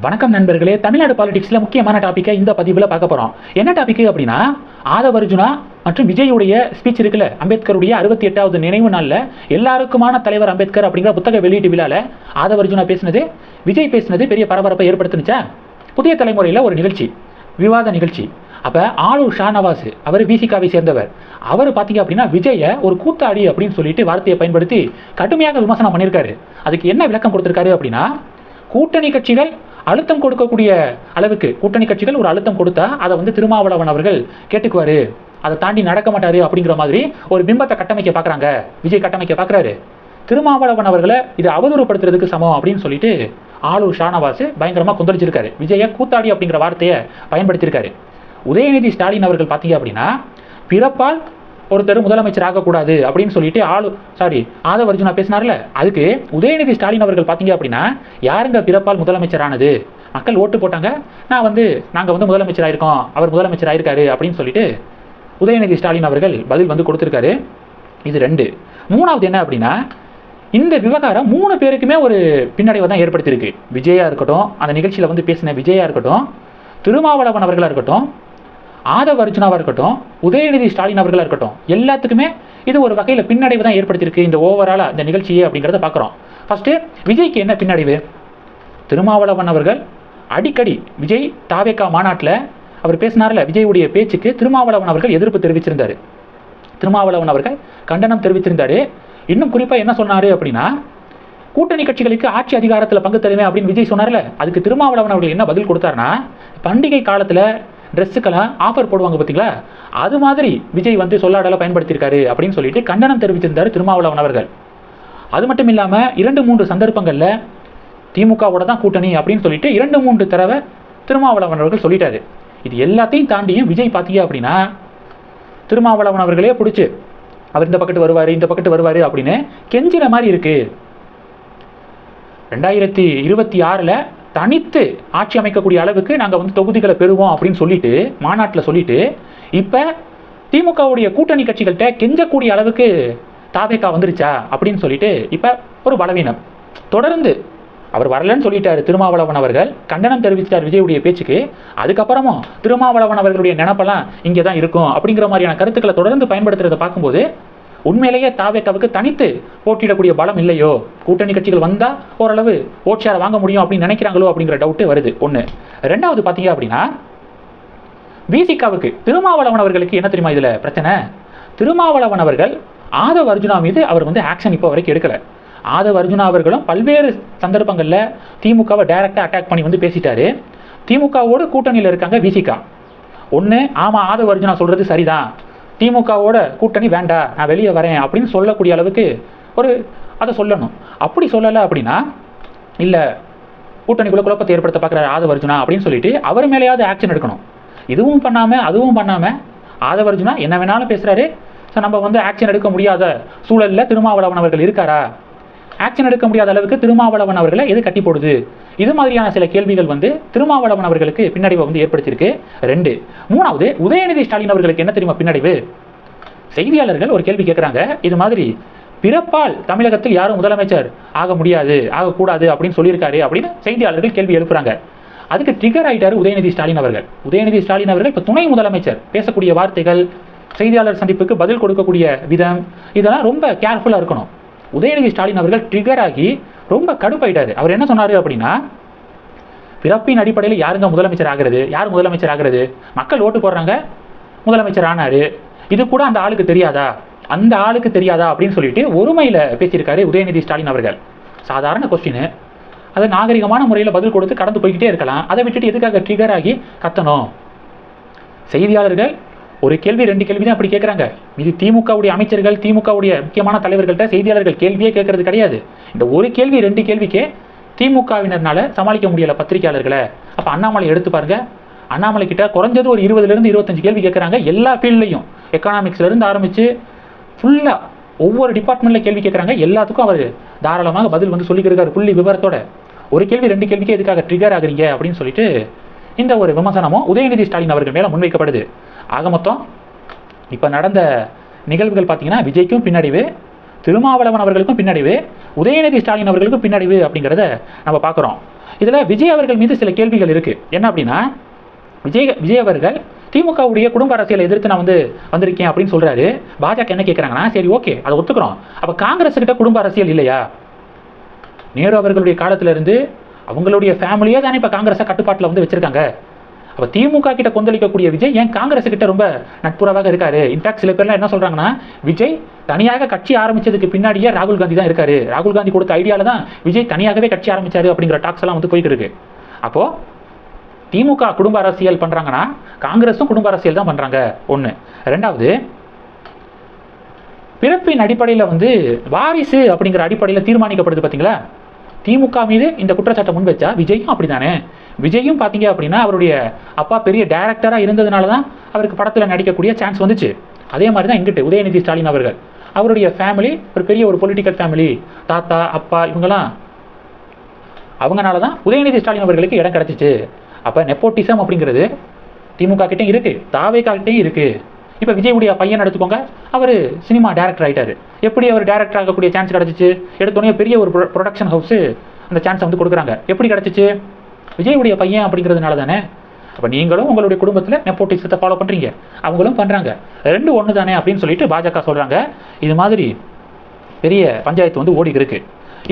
வணக்கம் நண்பர்களே. தமிழ்நாடு பாலிடிக்ஸில் முக்கியமான டாப்பிக்கை இந்த பதிவில் பார்க்க போகிறோம் என்ன டாபிக் அப்படின்னா ஆதவ அர்ஜுனா மற்றும் விஜயுடைய ஸ்பீச் இருக்குல்ல அம்பேத்கருடைய அறுபத்தி எட்டாவது நினைவு நாளில் எல்லாருக்குமான தலைவர் அம்பேத்கர் அப்படிங்கிற புத்தக வெளியீட்டு விழாவில் ஆதவ அர்ஜுனா பேசினது விஜய் பேசினது பெரிய பரபரப்பை ஏற்படுத்துனுச்சா? புதிய தலைமுறையில் ஒரு நிகழ்ச்சி விவாத நிகழ்ச்சி. அப்போ ஆளூர் ஷானவாஸ் அவர் விசிகாவை சேர்ந்தவர். அவர் பார்த்தீங்க அப்படின்னா விஜயை ஒரு கூத்தாடி அப்படின்னு சொல்லிட்டு வார்த்தையை பயன்படுத்தி கடுமையாக விமர்சனம் பண்ணியிருக்காரு அதுக்கு என்ன விளக்கம் கொடுத்துருக்காரு அப்படின்னா கூட்டணி கட்சிகள் அழுத்தம் கொடுக்கக்கூடிய அளவுக்கு கூட்டணி கட்சிகள் ஒரு அழுத்தம் கொடுத்தா அதை வந்து திருமாவளவன் அவர்கள் கேட்டுக்குவாரு. அதை தாண்டி நடக்க மாட்டாரு அப்படிங்கிற மாதிரி ஒரு பிம்பத்தை கட்டமைக்க பார்க்குறாங்க. விஜய் கட்டமைக்க பார்க்குறாரு. திருமாவளவன் அவர்களை இதை அவதூறுப்படுத்துறதுக்கு சமம் அப்படின்னு சொல்லிட்டு ஆளூர் ஷானவாஸ் பயங்கரமாக கொந்தளிச்சிருக்காரு. விஜய கூத்தாடி அப்படிங்கிற வார்த்தையை பயன்படுத்தியிருக்காரு. உதயநிதி ஸ்டாலின் அவர்கள் பார்த்தீங்க அப்படின்னா பிறப்பால் ஒருத்தர் முதலமைச்சர் ஆகக்கூடாது அப்படின்னு சொல்லிட்டு ஆளு சாரி ஆதவ அர்ஜுனா பேசினார்ல? அதுக்கு உதயநிதி ஸ்டாலின் அவர்கள் பார்த்தீங்க அப்படின்னா யாருங்க பிறப்பால் முதலமைச்சர் ஆனது மக்கள் ஓட்டு போட்டாங்க. நான் வந்து நாங்கள் வந்து முதலமைச்சர் ஆயிருக்கோம் அவர் முதலமைச்சர் ஆயிருக்காரு அப்படின்னு சொல்லிட்டு உதயநிதி ஸ்டாலின் அவர்கள் பதில் வந்து கொடுத்துருக்காரு. இது ரெண்டு. மூணாவது என்ன அப்படின்னா இந்த விவகாரம் மூணு பேருக்குமே ஒரு பின்னடைவை தான் ஏற்படுத்தியிருக்கு. விஜயா இருக்கட்டும் அந்த நிகழ்ச்சியில் வந்து பேசின விஜயா இருக்கட்டும் திருமாவளவன் அவர்களாக இருக்கட்டும் ஆதவ அர்ஜுனாவாக இருக்கட்டும் உதயநிதி ஸ்டாலின் அவர்களாக இருக்கட்டும் எல்லாத்துக்குமே இது ஒரு வகையில் பின்னடைவு தான் ஏற்படுத்தியிருக்கு இந்த ஓவராலாக இந்த நிகழ்ச்சியை அப்படிங்கிறத பார்க்குறோம். ஃபஸ்ட்டு விஜய்க்கு என்ன பின்னடைவு? திருமாவளவன் அவர்கள் அடிக்கடி விஜய் தாவேக்கா மாநாட்டில் அவர் பேசினார்ல விஜயுடைய பேச்சுக்கு திருமாவளவன் அவர்கள் எதிர்ப்பு தெரிவிச்சிருந்தார். திருமாவளவன் அவர்கள் கண்டனம் தெரிவித்திருந்தார். இன்னும் குறிப்பாக என்ன சொன்னார் அப்படின்னா கூட்டணி கட்சிகளுக்கு ஆட்சி அதிகாரத்தில் பங்கு தருவேன் அப்படின்னு விஜய் சொன்னார்ல அதுக்கு திருமாவளவன் அவர்கள் என்ன பதில் கொடுத்தாருன்னா பண்டிகை காலத்தில் ட்ரெஸ்ஸுக்கெல்லாம் ஆஃபர் போடுவாங்க பார்த்தீங்களா? அது மாதிரி விஜய் வந்து சொல்லாடலை பயன்படுத்தியிருக்காரு அப்படின்னு சொல்லிட்டு கண்டனம் தெரிவித்திருந்தார் திருமாவளவன் அவர்கள். அது மட்டும் இல்லாமல் இரண்டு மூன்று சந்தர்ப்பங்களில் திமுகவோட தான் கூட்டணி அப்படின்னு சொல்லிட்டு இரண்டு மூன்று தடவை திருமாவளவன் அவர்கள் சொல்லிட்டாரு. இது எல்லாத்தையும் தாண்டியும் விஜய் பார்த்தீங்க அப்படின்னா திருமாவளவன் அவர்களே பிடிச்சி அவர் இந்த பக்கத்து வருவார் இந்த பக்கத்து வருவார் அப்படின்னு கெஞ்சிற மாதிரி இருக்குது ரெண்டாயிரத்தி இருபத்தி ஆறில் தனித்து ஆட்சி அமைக்கக்கூடிய அளவுக்கு நாங்கள் வந்து தொகுதிகளை பெறுவோம் அப்படின்னு சொல்லிட்டு மாநாட்டில் சொல்லிட்டு இப்போ திமுகவுடைய கூட்டணி கட்சிகள்கிட்ட கெஞ்சக்கூடிய அளவுக்கு தாவேக்கா வந்துருச்சா அப்படின்னு சொல்லிட்டு இப்போ ஒரு பலவீனம். தொடர்ந்து அவர் வரலன்னு சொல்லிட்டாரு திருமாவளவன் அவர்கள். கண்டனம் தெரிவித்தார் விஜயுடைய பேச்சுக்கு. அதுக்கப்புறமும் திருமாவளவன் அவர்களுடைய நினப்பெல்லாம் இங்கே தான் இருக்கும் அப்படிங்கிற மாதிரியான கருத்துக்களை தொடர்ந்து பயன்படுத்துறதை பார்க்கும்போது உண்மையிலேயே தாவேக்காவுக்கு தனித்து போட்டியிடக்கூடிய பலம் இல்லையோ? கூட்டணி கட்சிகள் வந்தால் ஓரளவு ஓட்சியாரை வாங்க முடியும் அப்படின்னு நினைக்கிறாங்களோ அப்படிங்கிற டவுட்டு வருது. ஒன்று ரெண்டாவது பார்த்தீங்க அப்படின்னா விசிகாவுக்கு திருமாவளவன் அவர்களுக்கு என்ன தெரியுமா இதில் பிரச்சனை? திருமாவளவன் அவர்கள் ஆதவ அர்ஜுனா மீது அவர் வந்து ஆக்ஷன் இப்போ வரைக்கும் எடுக்கலை. ஆதவ அர்ஜுனா அவர்களும் பல்வேறு சந்தர்ப்பங்களில் திமுகவை டைரக்டாக அட்டாக் பண்ணி வந்து பேசிட்டாரு. திமுகவோடு கூட்டணியில் இருக்காங்க விசிகா ஒன்று ஆமாம் ஆதவ அர்ஜுனா சொல்கிறது சரிதான். திமுகவோட கூட்டணி வேண்டாம் நான் வெளியே வரேன் அப்படின்னு சொல்லக்கூடிய அளவுக்கு ஒரு அதை சொல்லணும். அப்படி சொல்லலை அப்படின்னா இல்லை கூட்டணிக்குள்ள குழப்பத்தை ஏற்படுத்த பார்க்குறாரு ஆதவ அர்ஜுனா அப்படின்னு சொல்லிட்டு அவர் மேலேயாவது ஆக்ஷன் எடுக்கணும். இதுவும் பண்ணாமல் அதுவும் பண்ணாமல் ஆதவ அர்ஜுனா என்ன வேணாலும் பேசுகிறாரு ஸோ நம்ம வந்து ஆக்ஷன் எடுக்க முடியாத சூழலில் திருமாவளவன் அவர்கள் இருக்காரா? ஆக்ஷன் எடுக்க முடியாத அளவுக்கு திருமாவளவன் அவர்களை எது கட்டி போடுது? இது மாதிரியான சில கேள்விகள் வந்து திருமாவளவன் அவர்களுக்கு பின்னடைவை வந்து ஏற்படுத்தியிருக்கு. ரெண்டு மூணாவது உதயநிதி ஸ்டாலின் அவர்களுக்கு என்ன தெரியுமா பின்னடைவு? செய்தியாளர்கள் ஒரு கேள்வி கேட்குறாங்க. இது மாதிரி பிறப்பால் தமிழகத்தில் யாரும் முதலமைச்சர் ஆக முடியாது ஆகக்கூடாது அப்படின்னு சொல்லியிருக்காரு அப்படின்னு செய்தியாளர்கள் கேள்வி எழுப்புறாங்க. அதுக்கு ட்ரிகர் ஆயிட்டாரு உதயநிதி ஸ்டாலின் அவர்கள். உதயநிதி ஸ்டாலின் அவர்கள் இப்போ துணை முதலமைச்சர் பேசக்கூடிய வார்த்தைகள் செய்தியாளர் சந்திப்புக்கு பதில் கொடுக்கக்கூடிய விதம் இதெல்லாம் ரொம்ப கேர்ஃபுல்லாக இருக்கணும். உதயநிதி ஸ்டாலின் அவர்கள் ட்ரிகர் ஆகி ரொம்ப கடுப்பாயிட்டாரு. அவர் என்ன சொன்னார் அப்படின்னா பிறப்பின் அடிப்படையில் யாருங்க முதலமைச்சர் ஆகிறது? யார் முதலமைச்சர் ஆகிறது? மக்கள் ஓட்டு போடுறாங்க. முதலமைச்சர் ஆனாரு. இது கூட அந்த ஆளுக்கு தெரியாதா? அந்த ஆளுக்கு தெரியாதா? அப்படின்னு சொல்லிட்டு ஒருமையில் பேசியிருக்காரு உதயநிதி ஸ்டாலின் அவர்கள். சாதாரண கொஸ்டின் அதை நாகரிகமான முறையில் பதில் கொடுத்து கடந்து போய்கிட்டே இருக்கலாம். அதை விட்டுட்டு எதுக்காக ட்ரிகர் ஆகி கத்தணும்? செய்தியாளர்கள் ஒரு கேள்வி ரெண்டு கேள்வி தான் அப்படி கேட்குறாங்க இது திமுகவுடைய அமைச்சர்கள் திமுகவுடைய முக்கியமான தலைவர்கள்ட்ட செய்தியாளர்கள் கேள்வியே கேட்கறது கிடையாது. இந்த ஒரு கேள்வி ரெண்டு கேள்விக்கே திமுகவினர்னால சமாளிக்க முடியலை பத்திரிகையாளர்களை. அப்போ அண்ணாமலை எடுத்து பாருங்க. அண்ணாமலை கிட்ட குறைஞ்சது ஒரு இருபதுலேருந்து இருபத்தஞ்சு கேள்வி கேட்குறாங்க எல்லா ஃபீல்ட்லையும் எக்கனாமிக்ஸ்லேருந்து ஆரம்பித்து ஃபுல்லாக ஒவ்வொரு டிபார்ட்மெண்ட்டில் கேள்வி கேட்குறாங்க எல்லாத்துக்கும் அவர் தாராளமாக பதில் வந்து சொல்லிக்கிறாரு புள்ளி விவரத்தோட. ஒரு கேள்வி ரெண்டு கேள்விக்கே எதுக்காக ட்ரிகர் ஆகுறீங்க அப்படின்னு சொல்லிட்டு இந்த ஒரு விமர்சனமும் உதயநிதி ஸ்டாலின் அவர்கள் மேலே முன்வைக்கப்படுது. ஆக மொத்தம் இப்போ நடந்த நிகழ்வுகள் பார்த்தீங்கன்னா விஜய்க்கும் பின்னடைவு திருமாவளவன் அவர்களுக்கும் பின்னடைவு உதயநிதி ஸ்டாலின் அவர்களுக்கும் பின்னடைவு அப்படிங்கிறத நம்ம பார்க்குறோம் இதில் விஜய் அவர்கள் மீது சில கேள்விகள் இருக்குது என்ன அப்படின்னா விஜய் விஜய் அவர்கள் திமுகவுடைய குடும்ப அரசியலை எதிர்த்து நான் வந்து வந்திருக்கேன் அப்படின்னு சொல்கிறாரு பாஜக என்ன கேட்குறாங்கன்னா சரி ஓகே அதை ஒத்துக்கிறோம். அப்போ காங்கிரஸ் கிட்ட குடும்ப அரசியல் இல்லையா? நேரு அவர்களுடைய காலத்திலிருந்து அவங்களுடைய ஃபேமிலியே தானே இப்போ காங்கிரஸை கட்டுப்பாட்டில் வந்து வச்சிருக்காங்க. அப்போ திமுக கிட்ட கொந்தளிக்கக்கூடிய விஜய் ஏன் காங்கிரஸ் கிட்ட ரொம்ப நட்புறவாக இருக்காரு? இன்ஃபேக்ட் சில பேர்லாம் என்ன சொல்றாங்கன்னா விஜய் தனியாக கட்சி ஆரம்பிச்சதுக்கு பின்னாடியே ராகுல் காந்தி தான் இருக்காரு. ராகுல் காந்தி கொடுத்த ஐடியாவில் தான் விஜய் தனியாகவே கட்சி ஆரம்பிச்சாரு அப்படிங்கிற டாக்ஸ் எல்லாம் வந்து போயிட்டு இருக்கு. அப்போ திமுக குடும்ப அரசியல் பண்றாங்கன்னா காங்கிரஸும் குடும்ப அரசியல் தான் பண்றாங்க. ஒன்று ரெண்டாவது பிறப்பின் அடிப்படையில் வந்து வாரிசு அப்படிங்கிற அடிப்படையில் தீர்மானிக்கப்படுது பார்த்தீங்களா திமுக மீது இந்த குற்றச்சாட்டை முன் வச்சா விஜயும் அப்படிதானே விஜயும் பார்த்தீங்க அப்படின்னா அவருடைய அப்பா பெரிய டேரக்டராக இருந்ததுனால தான் அவருக்கு படத்தில் நடிக்கக்கூடிய சான்ஸ் வந்துச்சு. அதே மாதிரி தான் எங்கிட்ட உதயநிதி ஸ்டாலின் அவர்கள். அவருடைய ஃபேமிலி ஒரு பெரிய ஒரு பொலிட்டிக்கல் ஃபேமிலி தாத்தா அப்பா இவங்கெல்லாம் அவங்கனால தான் உதயநிதி ஸ்டாலின் அவர்களுக்கு இடம் கிடச்சிச்சு. அப்போ நெப்போட்டிசம் அப்படிங்கிறது திமுக கிட்டேயும் இருக்குது தாவேக்கா கிட்டேயும் இருக்குது இப்போ விஜயுடைய பையன் எடுத்துக்கோங்க. அவர் சினிமா டேரக்டர் ஆயிட்டாரு. எப்படி அவர் டேரக்டர் ஆகக்கூடிய சான்ஸ் கிடச்சிச்சு? எடுத்தோடனே பெரிய ஒரு ப்ரொடக்ஷன் ஹவுஸு அந்த சான்ஸை வந்து கொடுக்குறாங்க. எப்படி கிடச்சிச்சு? விஜயுடைய பையன் அப்படிங்கிறதுனால தானே. அப்போ நீங்களும் உங்களுடைய குடும்பத்தில் நெப்போட்டிசத்தை ஃபாலோ பண்ணுறீங்க அவங்களும் பண்ணுறாங்க ரெண்டு ஒன்று தானே அப்படின்னு சொல்லிட்டு பாஜக சொல்கிறாங்க இது மாதிரி பெரிய பஞ்சாயத்து வந்து ஓடி இருக்கு.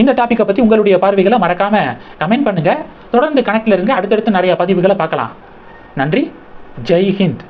இந்த டாப்பிக்கை பற்றி உங்களுடைய பார்வைகளை மறக்காம கமெண்ட் பண்ணுங்கள் தொடர்ந்து கணக்கில் இருங்க. அடுத்தடுத்து நிறைய பதிவுகளை பார்க்கலாம். நன்றி. ஜெய் ஹிந்த்.